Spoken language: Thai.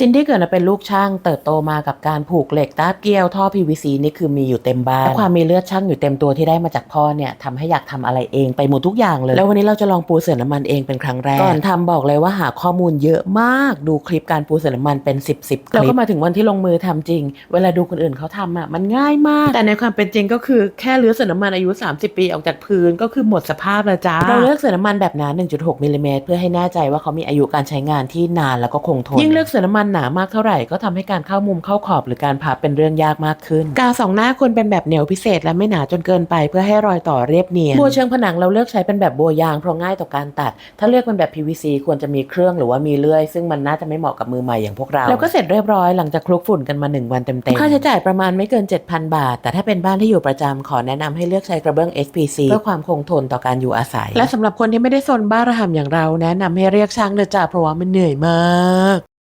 ซินดี้เกิดมาเป็นลูกช่างเติบโตมากับการผูกเหล็กตาบเกี้ยวท่อ PVC นี่คือมีอยู่เต็มบ้านและความมีเลือดช่างอยู่เต็มตัวที่ได้มาจากพ่อเนี่ยทำให้อยากทำอะไรเองไปหมดทุกอย่างเลย แล้ววันนี้เราจะลองปูเสื่อน้ำมันเองเป็นครั้งแรกก่อนทำบอกเลยว่าหาข้อมูลเยอะมากดูคลิปการปูเสื่อน้ำมันเป็น10บสคลิปแล้วก็มาถึงวันที่ลงมือทำจริง เวลาดูคนอื่นเขาทำอะมันง่ายมาก แต่ในความเป็นจริงก็คือแค่เลือเสื่อน้ำมันอายุ 30 ปีออกจากพื้นก็คือหมดสภาพแล้วจ้าเราเลือกเสื่อน้ำมันแบบหนา1.6มิลลิเมตรเพื่อให้แน่ใจว่าเขามีอายุการใช้งานที่นานแล้วก็คงทนยิ่งเลือกเสื่อน้ำมันหนามากเท่าไหร่ก็ทำให้การเข้ามุมเข้าขอบหรือการพับเป็นเรื่องยากมากขึ้น กาวสองหน้าควรเป็นแบบเหนียวพิเศษและไม่หนาจนเกินไปเพื่อให้รอยต่อเรียบเนียนบัวเชิงผนังเราเลือกใช้เป็นแบบบัวยางเพราะง่ายต่อการตัด ถ้าเลือกเป็นแบบ PVC ควรจะมีเครื่องหรือว่ามีเลื่อย ซึ่งมันน่าจะไม่เหมาะกับมือใหม่อย่างพวกเรา แล้วก็เสร็จเรียบร้อยหลังจากคลุกฝุ่นกันมา 1 วันเต็มๆ ค่าใช้จ่ายประมาณไม่เกิน 7,000 บาท แต่ถ้าเป็นบ้านที่อยู่ประจำขอแนะนำให้เลือกใช้กระเบื้อง SPC เพื่อความคงทนต่อการอยู่อาศัย และสำหรับคนที่ไม่ได้โซนบ้าระห่ำอย่างเราแนะนำให้เรียกช่างเดอะจ่าเพราะว่ามันเหนื่อยมาก